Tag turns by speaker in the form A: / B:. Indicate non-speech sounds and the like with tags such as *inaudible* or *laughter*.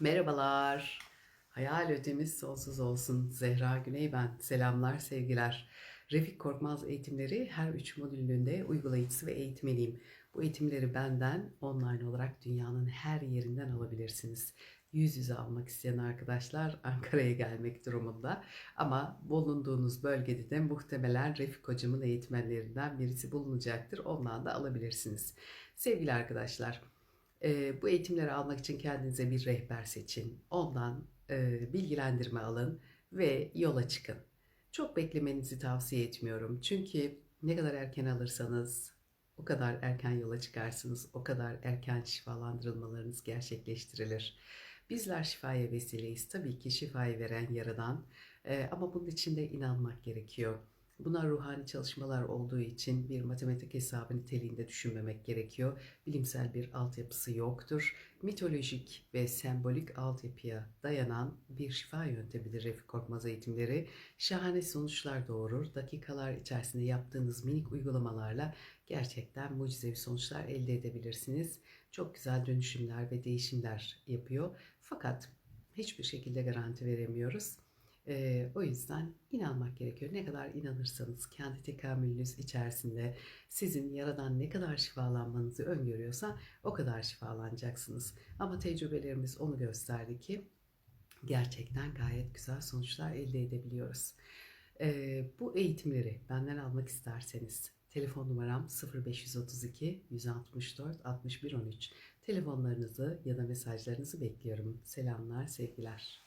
A: Merhabalar. Hayal ötemiz sonsuz olsun. Zehra Güney ben. Selamlar, sevgiler. Refik Korkmaz eğitimleri her üç modülünde uygulayıcısı ve eğitmeniyim. Bu eğitimleri benden online olarak dünyanın her yerinden alabilirsiniz. Yüz yüze almak isteyen arkadaşlar *laughs* Ankara'ya gelmek durumunda. Ama bulunduğunuz bölgede de muhtemelen Refik hocamın eğitmenlerinden birisi bulunacaktır. Ondan da alabilirsiniz. Sevgili arkadaşlar, e, bu eğitimleri almak için kendinize bir rehber seçin. Ondan e, bilgilendirme alın ve yola çıkın. Çok beklemenizi tavsiye etmiyorum. Çünkü ne kadar erken alırsanız o kadar erken yola çıkarsınız. O kadar erken şifalandırılmalarınız gerçekleştirilir. Bizler şifaya vesileyiz. Tabii ki şifayı veren yaradan. E, ama bunun için de inanmak gerekiyor. Buna ruhani çalışmalar olduğu için bir matematik hesabı niteliğinde düşünmemek gerekiyor. Bilimsel bir altyapısı yoktur. Mitolojik ve sembolik altyapıya dayanan bir şifa yöntemidir Refik Korkmaz eğitimleri. Şahane sonuçlar doğurur. Dakikalar içerisinde yaptığınız minik uygulamalarla gerçekten mucizevi sonuçlar elde edebilirsiniz. Çok güzel dönüşümler ve değişimler yapıyor. Fakat hiçbir şekilde garanti veremiyoruz. Ee, o yüzden inanmak gerekiyor. Ne kadar inanırsanız kendi tekamülünüz içerisinde sizin yaradan ne kadar şifalanmanızı öngörüyorsa o kadar şifalanacaksınız. Ama tecrübelerimiz onu gösterdi ki gerçekten gayet güzel sonuçlar elde edebiliyoruz. Ee, bu eğitimleri benden almak isterseniz telefon numaram 0532 164 61 13. Telefonlarınızı ya da mesajlarınızı bekliyorum. Selamlar, sevgiler.